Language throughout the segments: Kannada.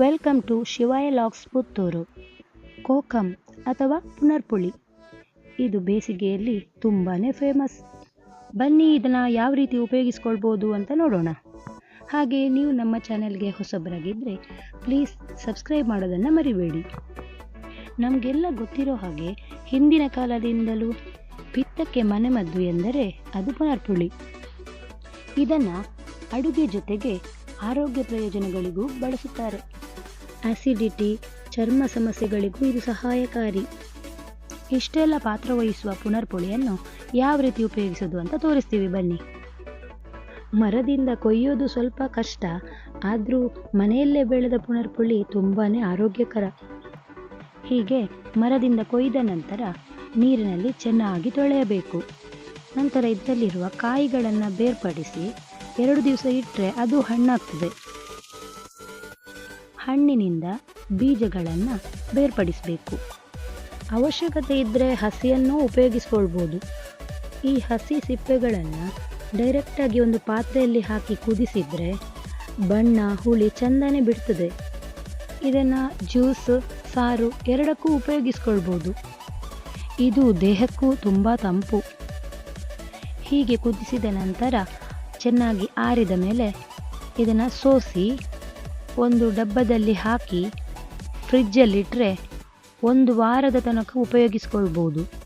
ವೆಲ್ಕಮ್ ಟು ಶಿವಾಯ ಲಾಕ್ಸ್ ಪುತ್ತೂರು. ಕೋಕಂ ಅಥವಾ ಪುನರ್ಪುಳಿ. ಇದು ಬೇಸಿಗೆಯಲ್ಲಿ ತುಂಬಾ ಫೇಮಸ್. ಬನ್ನಿ ಇದನ್ನು ಯಾವ ರೀತಿ ಉಪಯೋಗಿಸ್ಕೊಳ್ಬೋದು ಅಂತ ನೋಡೋಣ. ಹಾಗೆ ನೀವು ನಮ್ಮ ಚಾನೆಲ್ಗೆ ಹೊಸಬರಾಗಿದ್ದರೆ ಪ್ಲೀಸ್ ಸಬ್ಸ್ಕ್ರೈಬ್ ಮಾಡೋದನ್ನು ಮರಿಬೇಡಿ. ನಮಗೆಲ್ಲ ಗೊತ್ತಿರೋ ಹಾಗೆ ಹಿಂದಿನ ಕಾಲದಿಂದಲೂ ಪಿತ್ತಕ್ಕೆ ಮನೆಮದ್ದು ಎಂದರೆ ಅದು ಪುನರ್ಪುಳಿ. ಇದನ್ನು ಅಡುಗೆ ಜೊತೆಗೆ ಆರೋಗ್ಯ ಪ್ರಯೋಜನಗಳಿಗೂ ಬಳಸುತ್ತಾರೆ. ಆಸಿಡಿಟಿ ಚರ್ಮ ಸಮಸ್ಯೆಗಳಿಗೂ ಇದು ಸಹಾಯಕಾರಿ. ಇಷ್ಟೆಲ್ಲ ಪಾತ್ರವಹಿಸುವ ಪುನರ್ಪುಳಿಯನ್ನು ಯಾವ ರೀತಿ ಉಪಯೋಗಿಸೋದು ಅಂತ ತೋರಿಸ್ತೀವಿ, ಬನ್ನಿ. ಮರದಿಂದ ಕೊಯ್ಯೋದು ಸ್ವಲ್ಪ ಕಷ್ಟ, ಆದರೂ ಮನೆಯಲ್ಲೇ ಬೆಳೆದ ಪುನರ್ಪುಳಿ ತುಂಬಾ ಆರೋಗ್ಯಕರ. ಹೀಗೆ ಮರದಿಂದ ಕೊಯ್ದ ನಂತರ ನೀರಿನಲ್ಲಿ ಚೆನ್ನಾಗಿ ತೊಳೆಯಬೇಕು. ನಂತರ ಇದರಲ್ಲಿರುವ ಕಾಯಿಗಳನ್ನು ಬೇರ್ಪಡಿಸಿ ಎರಡು ದಿವಸ ಇಟ್ಟರೆ ಅದು ಹಣ್ಣಾಗ್ತದೆ. ಹಣ್ಣಿನಿಂದ ಬೀಜಗಳನ್ನು ಬೇರ್ಪಡಿಸಬೇಕು. ಅವಶ್ಯಕತೆ ಇದ್ದರೆ ಹಸಿಯನ್ನು ಉಪಯೋಗಿಸ್ಕೊಳ್ಬೋದು. ಈ ಹಸಿ ಸಿಪ್ಪೆಗಳನ್ನು ಡೈರೆಕ್ಟಾಗಿ ಒಂದು ಪಾತ್ರೆಯಲ್ಲಿ ಹಾಕಿ ಕುದಿಸಿದರೆ ಬಣ್ಣ, ಹುಳಿ ಚಂದನೆ ಬಿಡ್ತದೆ. ಇದನ್ನು ಜ್ಯೂಸ್, ಸಾರು ಎರಡಕ್ಕೂ ಉಪಯೋಗಿಸ್ಕೊಳ್ಬೋದು. ಇದು ದೇಹಕ್ಕೂ ತುಂಬ ತಂಪು. ಹೀಗೆ ಕುದಿಸಿದ ನಂತರ ಚೆನ್ನಾಗಿ ಆರಿದ ಮೇಲೆ ಇದನ್ನು ಸೋಸಿ ಒಂದು ಡಬ್ಬದಲ್ಲಿ ಹಾಕಿ ಫ್ರಿಜ್ಜಲ್ಲಿಟ್ಟರೆ ಒಂದು ವಾರದ ತನಕ ಉಪಯೋಗಿಸಿಕೊಳ್ಬೋದು.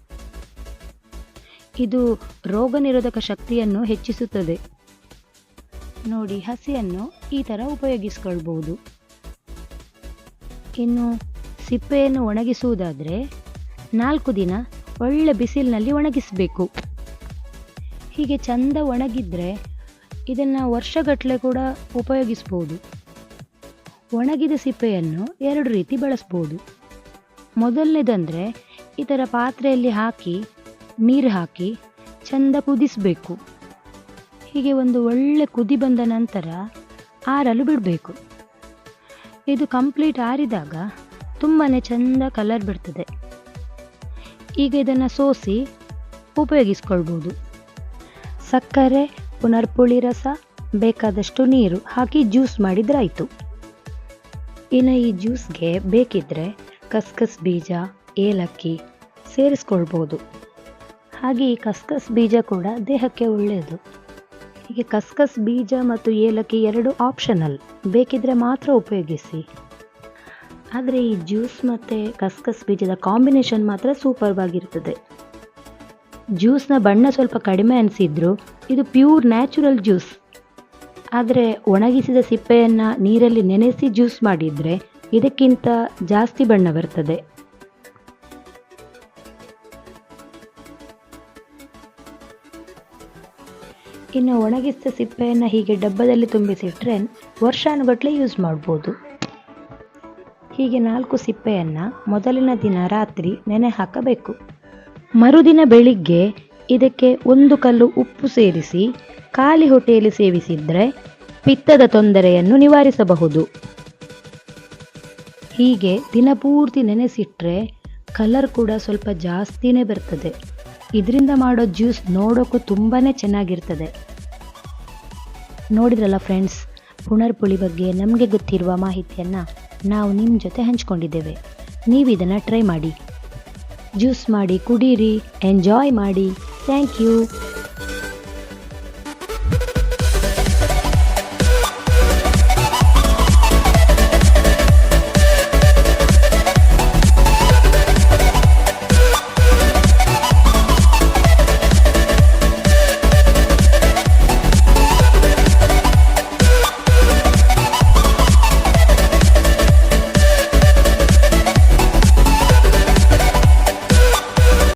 ಇದು ರೋಗ ನಿರೋಧಕ ಶಕ್ತಿಯನ್ನು ಹೆಚ್ಚಿಸುತ್ತದೆ. ನೋಡಿ, ಹಸಿಯನ್ನು ಈ ಥರ ಉಪಯೋಗಿಸ್ಕೊಳ್ಬೋದು. ಇನ್ನು ಸಿಪ್ಪೆಯನ್ನು ಒಣಗಿಸುವುದಾದರೆ ನಾಲ್ಕು ದಿನ ಒಳ್ಳೆ ಬಿಸಿಲಿನಲ್ಲಿ ಒಣಗಿಸಬೇಕು. ಹೀಗೆ ಚಂದ ಒಣಗಿದ್ರೆ ಇದನ್ನು ವರ್ಷಗಟ್ಟಲೆ ಕೂಡ ಉಪಯೋಗಿಸ್ಬೋದು. ಒಣಗಿದ ಸಿಪ್ಪೆಯನ್ನು ಎರಡು ರೀತಿ ಬಳಸ್ಬೋದು. ಮೊದಲನೇದಂದರೆ ಥರ ಪಾತ್ರೆಯಲ್ಲಿ ಹಾಕಿ, ನೀರು ಹಾಕಿ ಚಂದ ಕುದಿಸಬೇಕು. ಹೀಗೆ ಒಂದು ಒಳ್ಳೆ ಕುದಿ ಬಂದ ನಂತರ ಆರಲು ಬಿಡಬೇಕು. ಇದು ಕಂಪ್ಲೀಟ್ ಆರಿದಾಗ ತುಂಬಾ ಚಂದ ಕಲರ್ ಬಿಡ್ತದೆ ಈಗ ಇದನ್ನು ಸೋಸಿ ಉಪಯೋಗಿಸ್ಕೊಳ್ಬೋದು. ಸಕ್ಕರೆ, ಪುನರ್ಪುಳಿ ರಸ, ಬೇಕಾದಷ್ಟು ನೀರು ಹಾಕಿ ಜ್ಯೂಸ್ ಮಾಡಿದ್ರಾಯಿತು ಇನ್ನು ಈ ಜ್ಯೂಸ್ಗೆ ಬೇಕಿದ್ದರೆ ಕಸ್ಕಸ್ ಬೀಜ, ಏಲಕ್ಕಿ ಸೇರಿಸ್ಕೊಳ್ಬೋದು. ಹಾಗೆ ಈ ಕಸ್ಕಸ್ ಬೀಜ ಕೂಡ ದೇಹಕ್ಕೆ ಒಳ್ಳೆಯದು ಹೀಗೆ ಕಸ್ಕಸ್ ಬೀಜ ಮತ್ತು ಏಲಕ್ಕಿ ಎರಡು ಆಪ್ಷನಲ್ ಬೇಕಿದ್ರೆ ಮಾತ್ರ ಉಪಯೋಗಿಸಿ. ಆದರೆ ಈ ಜ್ಯೂಸ್ ಮತ್ತು ಕಸ್ಕಸ್ ಬೀಜದ ಕಾಂಬಿನೇಷನ್ ಮಾತ್ರ ಸೂಪರ್ವಾಗಿರ್ತದೆ ಜ್ಯೂಸ್ನ ಬಣ್ಣ ಸ್ವಲ್ಪ ಕಡಿಮೆ ಅನಿಸಿದ್ರು, ಇದು ಪ್ಯೂರ್ ನ್ಯಾಚುರಲ್ ಜ್ಯೂಸ್ ಆದರೆ ಒಣಗಿಸಿದ ಸಿಪ್ಪೆಯನ್ನು ನೀರಲ್ಲಿ ನೆನೆಸಿ ಜ್ಯೂಸ್ ಮಾಡಿದರೆ ಇದಕ್ಕಿಂತ ಜಾಸ್ತಿ ಬಣ್ಣ ಬರ್ತದೆ. ಇನ್ನು ಒಣಗಿಸಿದ ಸಿಪ್ಪೆಯನ್ನು ಹೀಗೆ ಡಬ್ಬದಲ್ಲಿ ತುಂಬಿಸಿಟ್ರೆ ವರ್ಷಾನುಗಟ್ಟಲೆ ಯೂಸ್ ಮಾಡ್ಬೋದು. ಹೀಗೆ ನಾಲ್ಕು ಸಿಪ್ಪೆಯನ್ನು ಮೊದಲಿನ ದಿನ ರಾತ್ರಿ ನೆನೆ ಹಾಕಬೇಕು. ಮರುದಿನ ಬೆಳಿಗ್ಗೆ ಇದಕ್ಕೆ ಒಂದು ಕಲ್ಲು ಉಪ್ಪು ಸೇರಿಸಿ, ಖಾಲಿ ಹೊಟ್ಟೆಯಲ್ಲಿ ಸೇವಿಸಿದರೆ ಪಿತ್ತದ ತೊಂದರೆಯನ್ನು ನಿವಾರಿಸಬಹುದು. ಹೀಗೆ ದಿನಪೂರ್ತಿ ನೆನೆಸಿಟ್ರೆ ಕಲರ್ ಕೂಡ ಸ್ವಲ್ಪ ಜಾಸ್ತಿನೇ ಬರ್ತದೆ. ಇದರಿಂದ ಮಾಡೋ ಜ್ಯೂಸ್ ನೋಡೋಕ್ಕೂ ತುಂಬಾ ಚೆನ್ನಾಗಿರ್ತದೆ. ನೋಡಿದ್ರಲ್ಲ ಫ್ರೆಂಡ್ಸ್ ಪುನರ್ಪುಳಿ ಬಗ್ಗೆ ನಮಗೆ ಗೊತ್ತಿರುವ ಮಾಹಿತಿಯನ್ನು ನಾವು ನಿಮ್ಮ ಜೊತೆ ಹಂಚ್ಕೊಂಡಿದ್ದೇವೆ. ನೀವು ಇದನ್ನು ಟ್ರೈ ಮಾಡಿ. ಜ್ಯೂಸ್ ಮಾಡಿ, ಕುಡೀರಿ, ಎಂಜಾಯ್ ಮಾಡಿ. Thank you.